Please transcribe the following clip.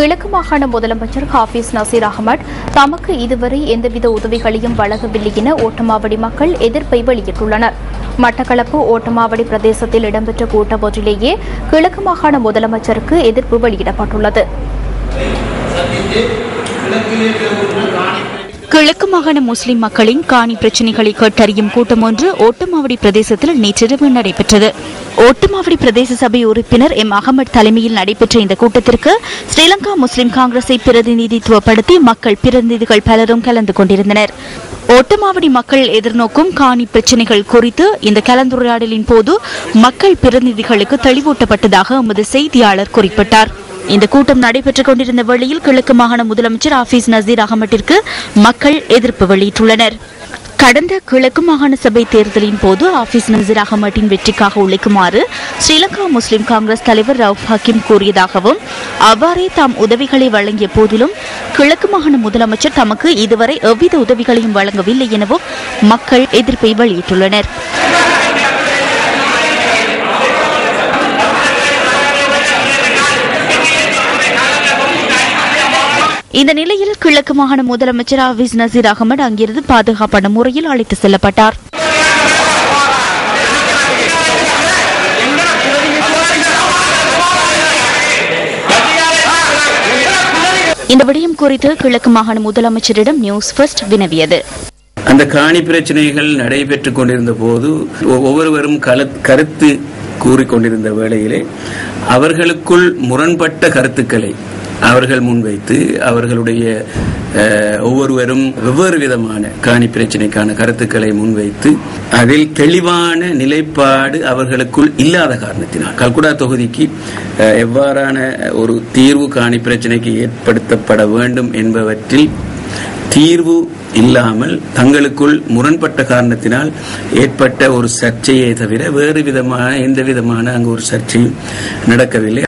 கிழக்கு மாகாண முதலமைச்சர் ஹாபிஸ் நசீர் அகமட் தமக்கு இதுவரை எந்தவித உதவிகளையும் வழங்கவில்லை என ஓட்டமாவடி மக்கள் எதிர்ப்பை வெளியிட்டுள்ளனர். மட்டக்களப்பு ஓட்டமாவடி பிரதேசத்தில் இடம்பெற்ற கூட்டம் ஒன்றிலேயே கிழக்கு மாகாண முதலமைச்சருக்கு எதிர்ப்பு வெளியிடப்பட்டுள்ளது. கிழக்கு மாகாண முஸ்லிம் மக்களின் காணி பிரச்சினைகளை கேட்டறியும் கூட்டம் ஒன்று ஓட்டமாவடி பிரதேசத்தில் நேற்றிரவு நடைபெற்றது. ஓட்டமாவடி பிரதேச சபை உறுப்பினர் எம். அகமது தலைமையில் நடைபெற்ற இந்த கூட்டத்திற்கு ஸ்ரீலங்கா முஸ்லிம் காங்கிரஸை பிரதிநிதித்துவப்படுத்தி மக்கள் பிரதிநிதிகள் பலரும் கலந்து கொண்டிருந்தனர். ஓட்டமாவடி மக்கள் எதிர்நோக்கும் காணி பிரச்சினைகள் குறித்து இந்த கலந்துரையாடலின் போது மக்கள் பிரதிநிதிகளுக்கு தெளிவூட்டப்பட்டதாக எமது செய்தியாளர் குறிப்பிட்டார். இந்த கூட்டம் நடைபெற்றுக் கொண்டிருந்த வேளையில் கிழக்கு மாகாண முதலமைச்சர் ஆபீஸ் நசீர் அகமட்டிற்கு மக்கள் எதிர்ப்பு வெளியிட்டுள்ளனர். கடந்த கிழக்கு மாகாண சபை தேர்தலின் போது ஆபீஸ் நசீர் அகமட்டின் வெற்றிக்காக உழைக்குமாறு ஸ்ரீலங்கா முஸ்லிம் காங்கிரஸ் தலைவர் ரவுப் ஹக்கீம் கூறியதாகவும் அவ்வாறே தாம் உதவிகளை வழங்கிய போதிலும் கிழக்கு மாகாண முதலமைச்சர் தமக்கு இதுவரை எவ்வித உதவிகளையும் வழங்கவில்லை எனவும் மக்கள் எதிர்ப்பை வெளியிட்டுள்ளனர். இந்த நிலையில் கிழக்கு மாகாண முதலமைச்சர் ஆபீஸ் நசீர் அகமது அங்கிருந்து பாதுகாப்பான முறையில் அழைத்து செல்லப்பட்டார். இந்த விடயம் குறித்து கிழக்கு மாகாண முதலமைச்சரிடம் நியூஸ் ஃபர்ஸ்ட் வினவியது. அந்த காணி பிரச்சனைகள் நடைபெற்றுக் கொண்டிருந்த போது ஒவ்வொருவரும் கருத்து கூறிக்கொண்டிருந்த வேளையிலே அவர்களுக்குள் முரண்பட்ட கருத்துக்களை அவர்கள் முன்வைத்து அவர்களுடைய ஒவ்வொருவரும் வெவ்வேறு விதமான காணி பிரச்சனைக்கான கருத்துக்களை முன்வைத்து அதில் தெளிவான நிலைப்பாடு அவர்களுக்குள் இல்லாத காரணத்தினால். கல்குடா தொகுதிக்கு எவ்வாறான ஒரு தீர்வு காணி பிரச்சனைக்கு ஏற்படுத்தப்பட வேண்டும் என்பவற்றில் தீர்வு இல்லாமல் தங்களுக்குள் முரண்பட்ட காரணத்தினால் ஏற்பட்ட ஒரு சர்ச்சையை தவிர வேறு விதமான எந்த விதமான அங்கு ஒரு சர்ச்சையும் நடக்கவில்லை.